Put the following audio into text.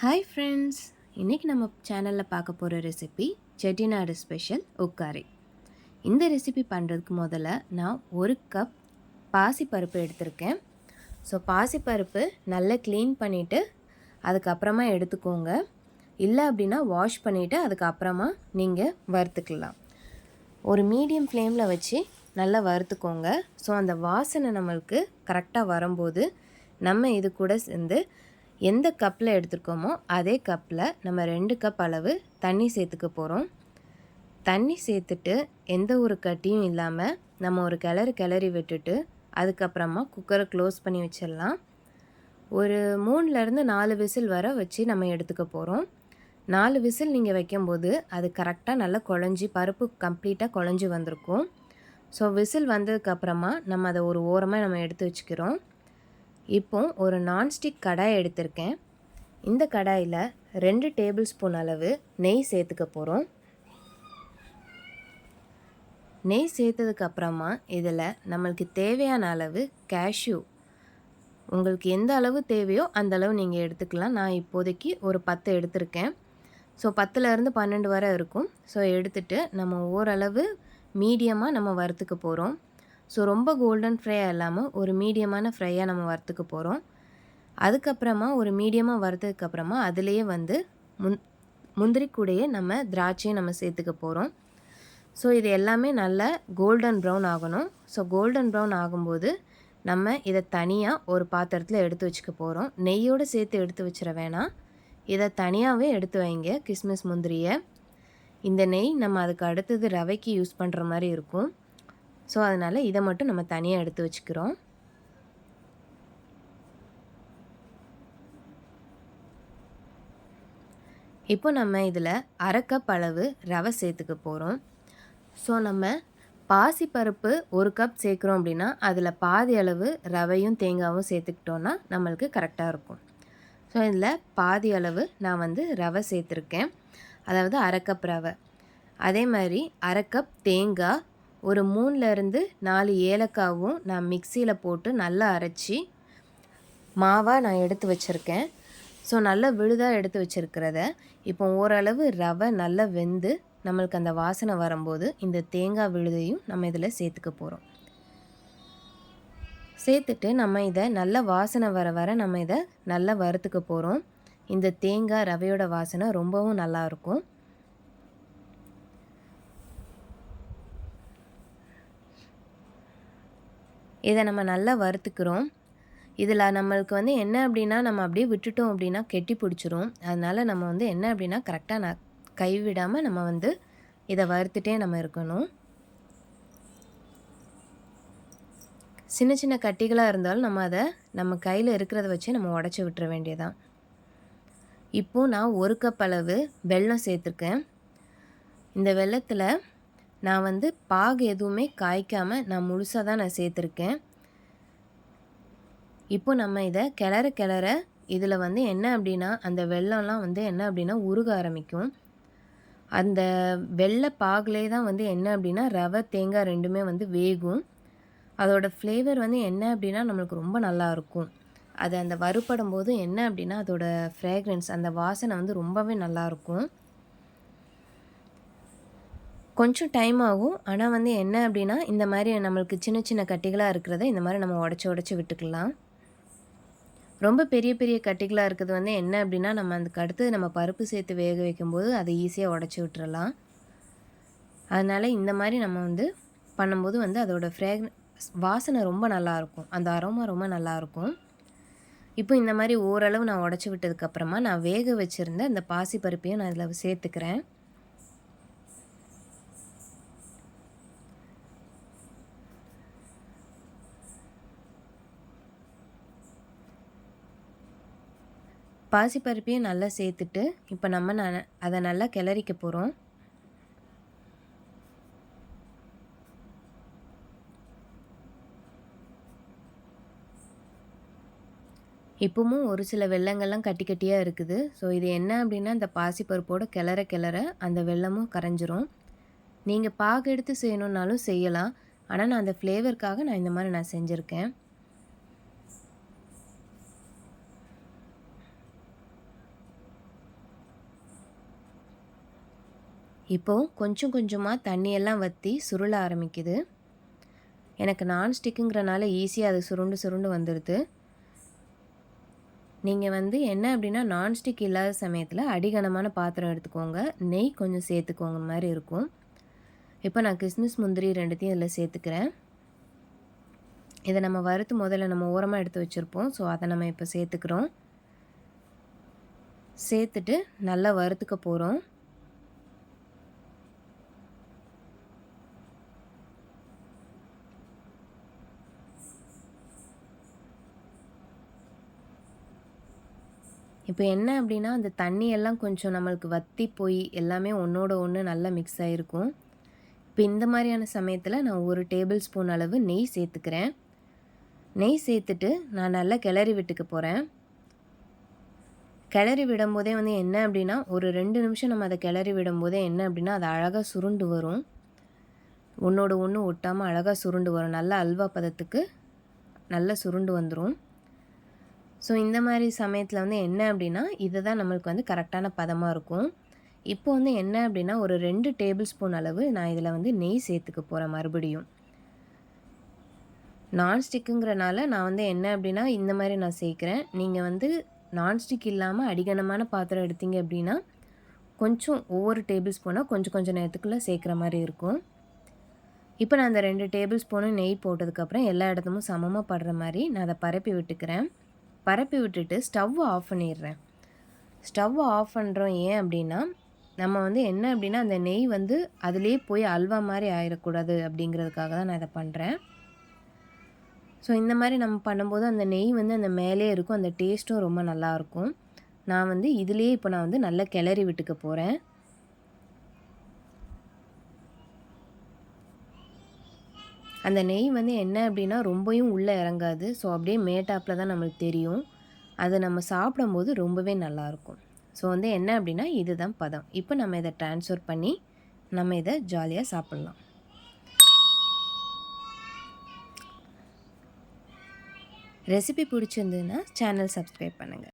Hi friends இன்றைக்கி நம்ம சேனலில் பார்க்க போகிற ரெசிபி செட்டிநாடு ஸ்பெஷல் உக்காரி. இந்த ரெசிபி பண்ணுறதுக்கு முதல்ல நான் ஒரு கப் பாசிப்பருப்பு எடுத்திருக்கேன். ஸோ பாசிப்பருப்பு நல்லா க்ளீன் பண்ணிவிட்டு அதுக்கப்புறமா எடுத்துக்கோங்க. இல்லை அப்படின்னா வாஷ் பண்ணிவிட்டு அதுக்கப்புறமா நீங்கள் வறுத்துக்கலாம். ஒரு மீடியம் ஃப்ளேமில் வச்சு நல்லா வறுத்துக்கோங்க. ஸோ அந்த வாசனை நம்மளுக்கு கரெக்டாக வரும்போது நம்ம இது கூட சேர்ந்து எந்த கப்பில் எடுத்துருக்கோமோ அதே கப்பில் நம்ம ரெண்டு கப் அளவு தண்ணி சேர்த்துக்க போகிறோம். தண்ணி சேர்த்துட்டு எந்த ஒரு கட்டியும் இல்லாமல் நம்ம ஒரு கிளறு கிளறி விட்டுட்டு அதுக்கப்புறமா குக்கரை க்ளோஸ் பண்ணி வச்சிடலாம். ஒரு மூணுலேருந்து நாலு விசில் வர வச்சு நம்ம எடுத்துக்க போகிறோம். நாலு விசில் நீங்கள் வைக்கும்போது அது கரெக்டாக நல்லா குழஞ்சி பருப்பு கம்ப்ளீட்டாக குழஞ்சி வந்திருக்கும். ஸோ விசில் வந்ததுக்கப்புறமா நம்ம அதை ஒரு ஓரமாக நம்ம எடுத்து வச்சுக்கிறோம். இப்போ ஒரு நான்ஸ்டிக் கடாய் எடுத்திருக்கேன். இந்த கடாயில் ரெண்டு டேபிள் ஸ்பூன் அளவு நெய் சேர்த்துக்க போகிறோம் நெய் சேர்த்ததுக்கப்புறமா இதில் நம்மளுக்கு தேவையான அளவு கேஷ்யூ உங்களுக்கு எந்த அளவு தேவையோ அந்த அளவு நீங்கள் எடுத்துக்கலாம். நான் இப்போதைக்கு ஒரு பத்து எடுத்திருக்கேன். ஸோ பத்துலேருந்து பன்னெண்டு வரை இருக்கும். ஸோ எடுத்துகிட்டு நம்ம ஓரளவு மீடியமாக நம்ம வறுத்துக்க போகிறோம் ஸோ ரொம்ப கோல்டன் ஃப்ரையாக இல்லாமல் ஒரு மீடியமான ஃப்ரையாக நம்ம வறுத்துக்க போகிறோம் அதுக்கப்புறமா ஒரு மீடியமாக வறுத்ததுக்கப்புறமா அதுலேயே வந்து முந் முந்திரி கூடையே நம்ம திராட்சையும் நம்ம சேர்த்துக்க போகிறோம் ஸோ இது எல்லாமே நல்ல கோல்டன் ப்ரௌன் ஆகணும். ஸோ கோல்டன் ப்ரௌன் ஆகும்போது நம்ம இதை தனியாக ஒரு பாத்திரத்தில் எடுத்து வச்சுக்க போகிறோம் நெய்யோடு சேர்த்து எடுத்து வச்சிட வேணாம். இதை தனியாகவே எடுத்து வைங்க கிஸ்மிஸ் முந்திரியை. இந்த நெய் நம்ம அதுக்கு அடுத்தது ரவைக்கு யூஸ் பண்ணுற மாதிரி இருக்கும். ஸோ அதனால் இதை மட்டும் நம்ம தனியாக எடுத்து வச்சுக்கிறோம். இப்போ நம்ம இதில் அரை கப் அளவு ரவை சேர்த்துக்க போகிறோம். ஸோ நம்ம பாசிப்பருப்பு ஒரு கப் சேர்க்குறோம் அப்படின்னா அதில் பாதி அளவு ரவையும் தேங்காயும் சேர்த்துக்கிட்டோன்னா நம்மளுக்கு கரெக்டாக இருக்கும். ஸோ இதில் பாதி அளவு நான் வந்து ரவை சேர்த்துருக்கேன். அதாவது அரை கப் ரவை. அதே மாதிரி அரை கப் தேங்காய் ஒரு மூணுலேருந்து நாலு ஏலக்காவும் நான் மிக்சியில் போட்டு நல்லா அரைச்சி மாவாக நான் எடுத்து வச்சுருக்கேன். ஸோ நல்லா விழுதாக எடுத்து வச்சுருக்கிறத. இப்போ ஓரளவு ரவை நல்லா வெந்து நம்மளுக்கு அந்த வாசனை வரும்போது இந்த தேங்காய் விழுதையும் நம்ம இதில் சேர்த்துக்க போகிறோம் சேர்த்துட்டு நம்ம இதை நல்ல வாசனை வர வர நம்ம இதை நல்லா வறுத்துக்க போகிறோம் இந்த தேங்காய் ரவையோட வாசனை ரொம்பவும் நல்லாயிருக்கும் இதை நம்ம நல்லா வறுத்துக்கிறோம். இதில் நம்மளுக்கு வந்து என்ன அப்படின்னா நம்ம அப்படியே விட்டுட்டோம் அப்படின்னா கெட்டி பிடிச்சிரும். அதனால் நம்ம வந்து என்ன அப்படின்னா கரெக்டாக நான் கைவிடாமல் நம்ம வந்து இதை வறுத்துட்டே நம்ம இருக்கணும். சின்ன சின்ன கட்டிகளாக இருந்தாலும் நம்ம அதை நம்ம கையில் இருக்கிறத வச்சு நம்ம உடச்சி விட்டுற வேண்டியதான் இப்போது நான் ஒரு கப் அளவு வெல்லம் சேர்த்துருக்கேன். இந்த வெள்ளத்தில் நான் வந்து பாகு எதுவுமே காய்க்காமல் நான் முழுசாக தான் நான் சேர்த்துருக்கேன். இப்போ நம்ம இதை கிளற கிளற இதில் வந்து என்ன அப்படின்னா அந்த வெள்ளம்லாம் வந்து என்ன அப்படின்னா உருக ஆரம்பிக்கும். அந்த வெள்ளை பாகுலே தான் வந்து என்ன அப்படின்னா ரவை தேங்காய் ரெண்டுமே வந்து வேகும். அதோடய ஃப்ளேவர் வந்து என்ன அப்படின்னா நம்மளுக்கு ரொம்ப நல்லாயிருக்கும் அது அந்த வறுப்படும் போது என்ன அப்படின்னா அதோடய ஃப்ரேக்ரன்ஸ் அந்த வாசனை வந்து ரொம்பவே நல்லாயிருக்கும் கொஞ்சம் டைம் ஆகும். ஆனால் வந்து என்ன அப்படின்னா இந்த மாதிரி நம்மளுக்கு சின்ன சின்ன கட்டிகளாக இருக்கிறத இந்த மாதிரி நம்ம உடச்சி உடச்சி விட்டுக்கலாம். ரொம்ப பெரிய பெரிய கட்டிகளாக இருக்கிறது வந்து என்ன அப்படின்னா நம்ம அதுக்கு அடுத்து நம்ம பருப்பு சேர்த்து வேக வைக்கும்போது அதை ஈஸியாக உடச்சி விட்டுறலாம். அதனால் இந்த மாதிரி நம்ம வந்து பண்ணும்போது வந்து அதோடய ஃப்ரேக் வாசனை ரொம்ப நல்லாயிருக்கும் அந்த அரோமா ரொம்ப நல்லாயிருக்கும் இப்போ இந்த மாதிரி ஓரளவு நான் உடச்சி விட்டதுக்கப்புறமா நான் வேக வச்சுருந்த அந்த பாசி பருப்பையும் நான் இதில் சேர்த்துக்கிறேன். பாசிப்பருப்பையும் நல்லா சேர்த்துட்டு இப்போ நம்ம ந அதை நல்லா கிளறிக்க போகிறோம் இப்போவும் ஒரு சில வெள்ளங்கள்லாம் கட்டி கட்டியாக இருக்குது. ஸோ இது என்ன அப்படின்னா இந்த பாசிப்பருப்போடு கிளற கிளற அந்த வெள்ளமும் கரைஞ்சிரும். நீங்கள் பாகு எடுத்து செய்யணுன்னாலும் செய்யலாம். ஆனால் நான் அந்த ஃப்ளேவருக்காக நான் இந்த மாதிரி நான் செஞ்சுருக்கேன். இப்போது கொஞ்சம் கொஞ்சமாக தண்ணியெல்லாம் வற்றி சுருள ஆரம்பிக்குது. எனக்கு நான்ஸ்டிக்குங்கிறனால ஈஸியாக அது சுருண்டு சுருண்டு வந்துடுது நீங்கள் வந்து என்ன அப்படின்னா நான்ஸ்டிக் இல்லாத சமயத்தில் அடிகனமான பாத்திரம் எடுத்துக்கோங்க. நெய் கொஞ்சம் சேர்த்துக்கோங்க மாதிரி இருக்கும். இப்போ நான் கிஸ்மிஸ் முந்திரி ரெண்டுத்தையும் இதில் சேர்த்துக்கிறேன். இதை நம்ம வறுத்து முதல்ல நம்ம ஓரமாக எடுத்து வச்சுருப்போம். ஸோ அதை நம்ம இப்போ சேர்த்துக்கிறோம். சேர்த்துட்டு நல்லா வறுத்துக்க போகிறோம் இப்போ என்ன அப்படின்னா அந்த தண்ணியெல்லாம் கொஞ்சம் நம்மளுக்கு வற்றி போய் எல்லாமே ஒன்றோட ஒன்று நல்லா மிக்ஸ் ஆகிருக்கும் இப்போ இந்த மாதிரியான சமயத்தில் நான் ஒரு டேபிள் ஸ்பூன் அளவு நெய் சேர்த்துக்கிறேன். நெய் சேர்த்துட்டு நான் நல்லா கிளறி விட்டுக்க போகிறேன் கிளறி விடும்போதே வந்து என்ன அப்படின்னா ஒரு ரெண்டு நிமிஷம் நம்ம அதை கிளறி விடும்போதே என்ன அப்படின்னா அது அழகாக சுருண்டு வரும். ஒன்றோட ஒன்று ஒட்டாமல் அழகாக சுருண்டு வரும். நல்ல அல்வா பதத்துக்கு நல்லா சுருண்டு வந்துடும் ஸோ இந்த மாதிரி சமயத்தில் வந்து என்ன அப்படின்னா இதுதான் நம்மளுக்கு வந்து கரெக்டான பதமாக இருக்கும். இப்போ வந்து என்ன அப்படின்னா ஒரு ரெண்டு டேபிள் ஸ்பூன் அளவு நான் இதில் வந்து நெய் சேர்த்துக்க போகிறேன் மறுபடியும். நான்ஸ்டிக்குங்கிறனால நான் வந்து என்ன அப்படின்னா இந்த மாதிரி நான் சேர்க்குறேன். நீங்கள் வந்து நான்ஸ்டிக் இல்லாமல் அடிகனமான பாத்திரம் எடுத்தீங்க அப்படின்னா கொஞ்சம் ஒவ்வொரு டேபிள் ஸ்பூனாக கொஞ்சம் கொஞ்சம் நேரத்துக்குள்ளே சேர்க்குற மாதிரி இருக்கும். இப்போ நான் அந்த ரெண்டு டேபிள் ஸ்பூனும் நெய் போட்டதுக்கப்புறம் எல்லா இடத்துமும் சமமாக படுற மாதிரி நான் அதை பரப்பி விட்டுக்கிறேன். பரப்பி விட்டுட்டு ஸ்டவ்வை ஆஃப் பண்ணிடுறேன். ஸ்டவ்வை ஆஃப் பண்ணுறோம் ஏன் அப்படின்னா நம்ம வந்து என்ன அப்படின்னா அந்த நெய் வந்து அதிலே போய் அல்வா மாதிரி ஆயிடக்கூடாது அப்படிங்கிறதுக்காக தான் நான் இதை பண்ணுறேன் ஸோ இந்த மாதிரி நம்ம பண்ணும்போது அந்த நெய் வந்து அந்த மேலே இருக்கும் அந்த டேஸ்ட்டும் ரொம்ப நல்லாயிருக்கும் நான் வந்து இதுலேயே இப்போ நான் வந்து நல்லா கிளறி விட்டுக்க போகிறேன் அந்த நெய் வந்து என்ன அப்படின்னா ரொம்பவும் உள்ளே இறங்காது. ஸோ அப்படியே மேட்டாப்பில் தான் நம்மளுக்கு தெரியும். அதை நம்ம சாப்பிடும்போது ரொம்பவே நல்லாயிருக்கும் ஸோ வந்து என்ன அப்படின்னா இதுதான் பதம். இப்போ நம்ம இதை ட்ரான்ஸ்ஃபர் பண்ணி நம்ம இதை ஜாலியாக சாப்பிட்லாம். ரெசிபி பிடிச்சிருந்ததுன்னா சேனல் சப்ஸ்கிரைப் பண்ணுங்கள்